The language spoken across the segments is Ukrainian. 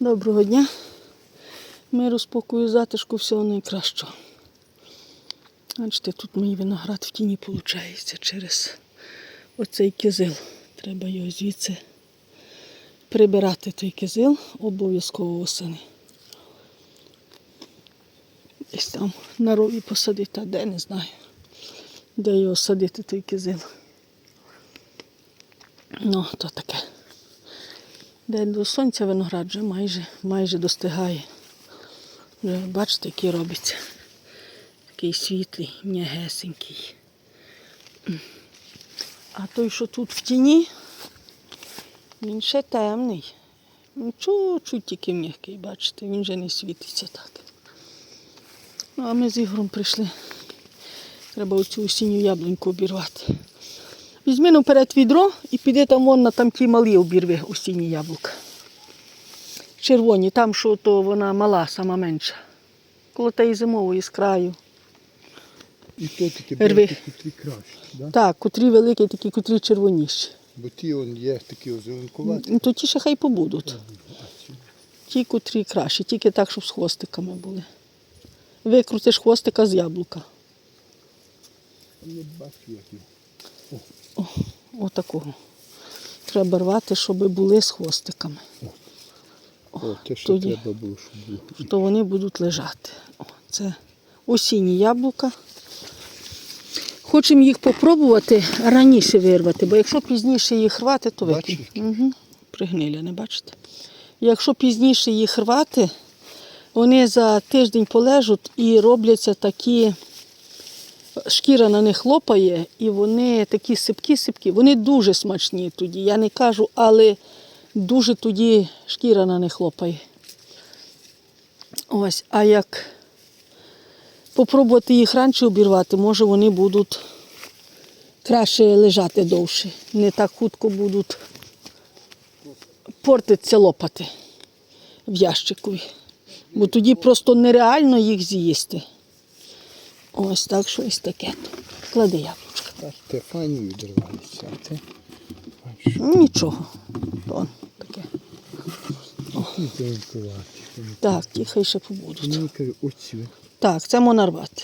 Доброго дня. Миру, спокою, затишку, всього найкращого. Бачите, тут мій виноград в тіні виходить через оцей кизил. Треба його звідси прибирати той кизил обов'язково восени. Десь там на рові посадити, а де не знаю. Де його садити, той кизил. Ну, то таке. День до сонця виноград вже майже, майже достигає. Вже бачите, який робиться. Такий світлий, м'ягесенький. А той, що тут в тіні, він ще темний. Він Чуть-чуть тільки м'який, бачите, він вже не світиться так. Ну, а ми з Ігорем прийшли. Треба оцю осінню яблуньку обірвати. Візьми наперед відро і піди там вон на там ті малі обірви осінні яблука. Червоні, там, що то вона мала, сама менша. Коло тієї зимової з краю. І то такі Рви. котрі краще, да? Так, котрі великі, такі, котрі червоніші. бо ті он є такі озеленкуваті. Ну, то ті ще хай побудуть. Ті, котрі кращі, тільки так, щоб з хвостиками були. Викрутиш хвостика з яблука. Я бачу, як Отакого. Треба рвати, щоб були з хвостиками. О, те, що тоді. треба було, щоб було. то вони будуть лежати. О, це осінні яблука. Хочемо їх попробувати раніше вирвати, бо якщо пізніше їх рвати, то викинь. Угу. Пригниля, не бачите? Якщо пізніше їх рвати, вони за тиждень полежуть і робляться такі, шкіра на них лопає, і вони такі сипкі-сипкі. Вони дуже смачні тоді. Я не кажу, але дуже тоді шкіра на них лопає. Ось, а як попробувати їх раніше обірвати, може вони будуть краще лежати довше. Не так хутко будуть портитися лопати в ящикові. Бо тоді просто нереально їх з'їсти. Ось так щось таке. Клади яблучко. А те файні відривалися, Ну, Нічого. Вон таке. Так, ті хай ще побудуть. Оці. Так, це монарвати.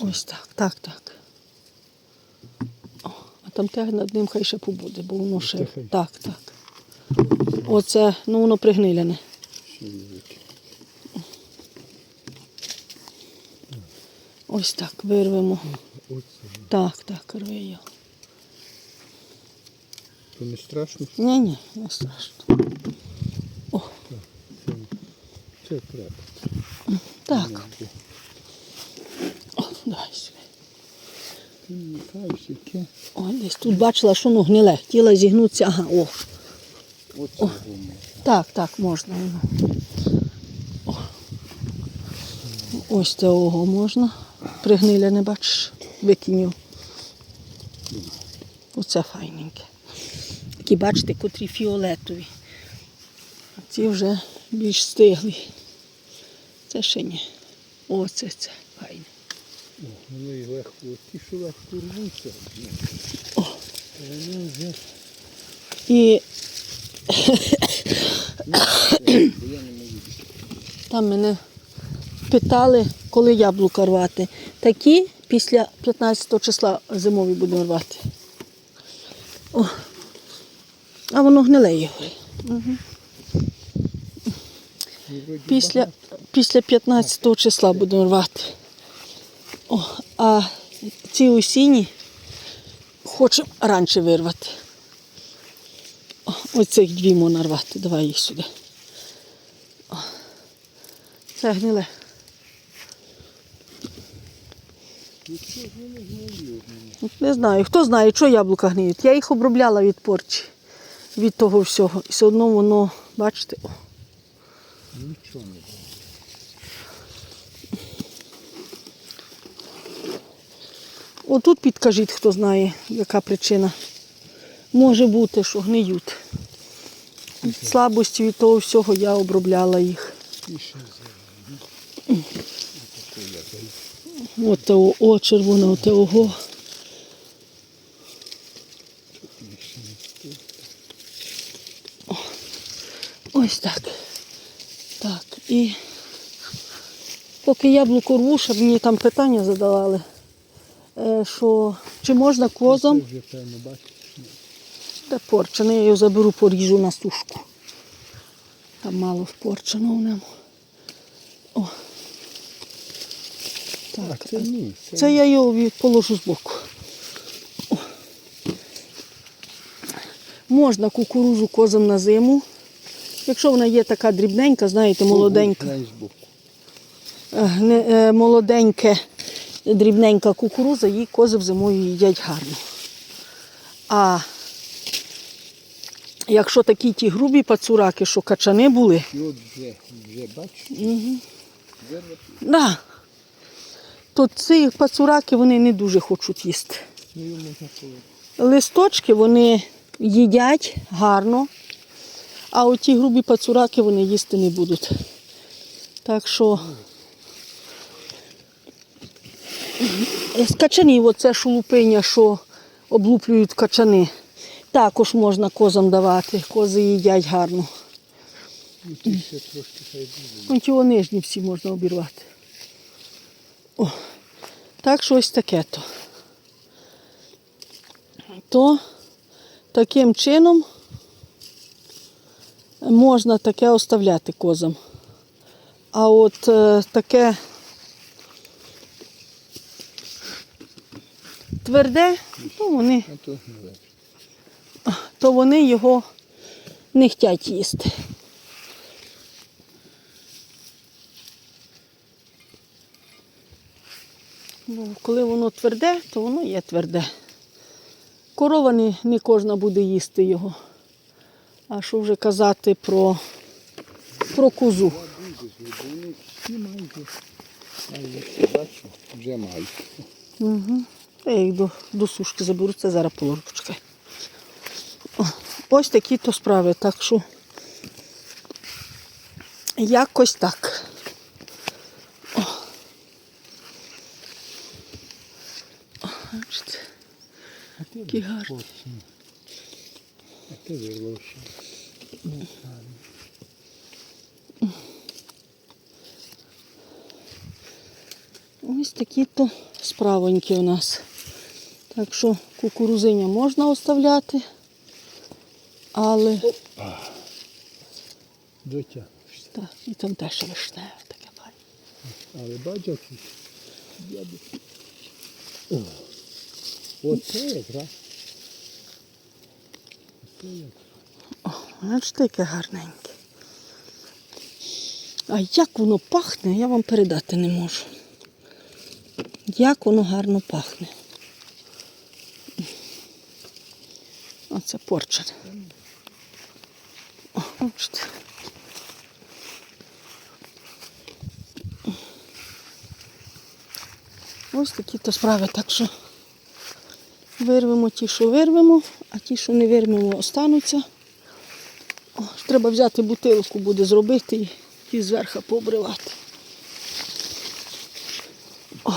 Ось так, так, так. О, а там те над ним хай ще побуде, бо воно ще. Так, так. Оце, ну воно пригниляне. Ще великі. Ось так, вирвемо. Так, так, рви його. То не страшно? Ні, ні, не страшно. О, Це треба. так. О, давай сюди. О, десь тут бачила, що воно гниле. Хотіла зігнутися. Ага, о. Воно. Так, так, можна. О. Ось цього можна. Пригниля не бачиш, викинь. Оце файненьке. Такі, бачите, котрі фіолетові. А ці вже більш стиглі. Це ще ні. Оце це файне. Воно і легко, ті, що легко рвуться. О. Воно вже, І. Там мене питали, коли яблука рвати. Такі після 15 числа зимові будемо рвати. О. А воно гниле його. Вроді Після, після 15 числа будемо рвати. О, а ці осінні хочемо раніше вирвати. О, оцих дві можна рвати. Давай їх сюди. О, це гниле. Не знаю, хто знає, що яблука гниють. Я їх обробляла від порчі, від того всього. І все одно воно, бачите, о, Нічого не було. Отут підкажіть, хто знає, яка причина. Може бути, що гниють. Від слабості від того всього я обробляла їх. І ще От того, о, червоне, от ого. Тут більше не стоїть. Ось так. Так, і поки яблуко щоб мені там питання задавали, е, що чи можна вже та порчене, я його заберу, поріжу на сушку. Там мало впорчено в ньому. О. Так, це ні. Це, Це я його положу збоку. О. Можна кукурузу козам на зиму. Якщо вона є така дрібненька, знаєте, молоденька, боку. е, е, молоденьке, дрібненька кукуруза, її кози зимою їдять гарно. А якщо такі ті грубі пацураки, що качани були, вже, вже бачиш, угу. да, то ці пацураки вони не дуже хочуть їсти. ну. Листочки вони їдять гарно, а оті грубі пацураки вони їсти не будуть. Так що з качанів оце шелупиня, що облуплюють качани. Також можна козам давати. Кози їдять гарно. Ну, ті ще трошки хай буде. Ось нижні всі можна обірвати. О, так що ось таке то. То таким чином можна таке оставляти козам. А от е, таке тверде, то вони, то вони його не хочуть їсти. Ну, коли воно тверде, то воно є тверде. Корова не, не кожна буде їсти його. А що вже казати про, про козу? Вже мають. Угу. Я їх до, до сушки заберу, це зараз положу, почекай. Ось такі то справи, так що якось так. О. О, бачите, А ти Які гарні. А ти виловши. ось такі то справоньки у нас. Так що кукурузиня можна оставляти, але Дотя. так, і там теж вишневе таке файне. Але бачиш, я оце якраз. Якраз. Бачите, яке гарненьке. А як воно пахне, я вам передати не можу. Як воно гарно пахне. Оце. О, бачите. Ось такі то справи, так що вирвемо ті, що вирвемо, а ті, що не вирвемо, остануться. О, треба взяти бутилку, буде зробити і, і зверху пообривати. О.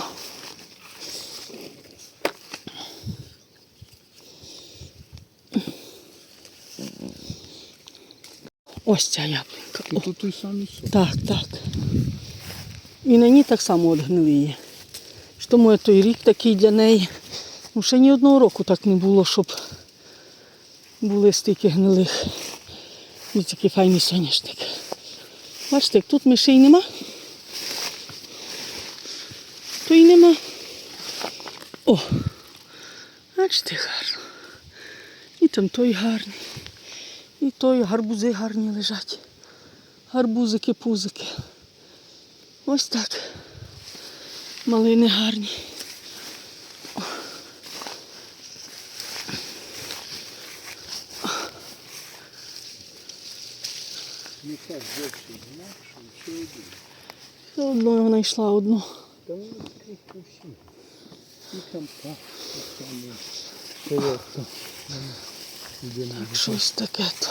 Ось ця яблунька. І О, тут той самий сок. так, так. І на ній так само. Що Тому той рік такий для неї. Ну, ще ні одного року так не було, щоб були стільки гнилих. І такий файний соняшник. Бачите, тут мишей нема, то й нема. О! Бачите, гарно. І там той гарний. І той гарбузи гарні лежать. Гарбузики, пузики. Ось так. Малини гарні. Зовсім інакше, ще один. Все одно вона знайшла одну. Та вони скрізь всі. І там так, і там і солодко. Так, щось таке то.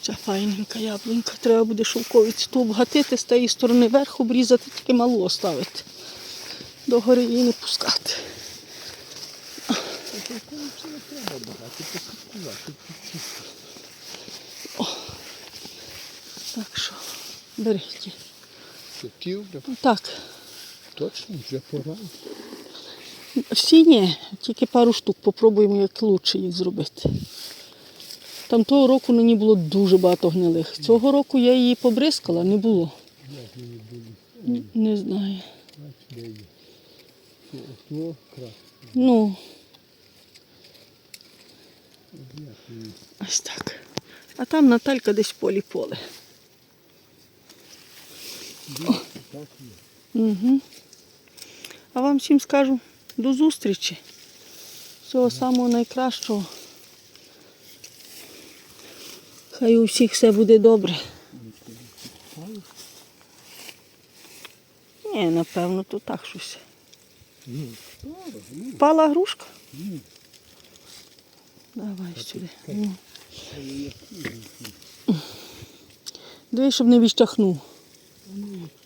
Ця файненька яблунька. Треба буде шовковиці ту обгатити з тієї сторони вверх обрізати, тільки малу оставити. До гори її не пускати. Це не треба багато, послідкувати. Беріть. Хотів, да Так. точно вже пора. Всі ні, тільки пару штук. Попробуємо, як краще їх зробити. Там того року на ній було дуже багато гнилих. Цього року я її побризкала, не було. Мені були? Не знаю. Ну, мені? ось так. А там Наталька десь в полі поле. Угу. А вам всім скажу до зустрічі. Всього самого найкращого. Хай у всіх все буде добре. Ні, напевно, то так щось. Пала грушка? Давай сюди. Дивись, щоб не відштахнув. Hum.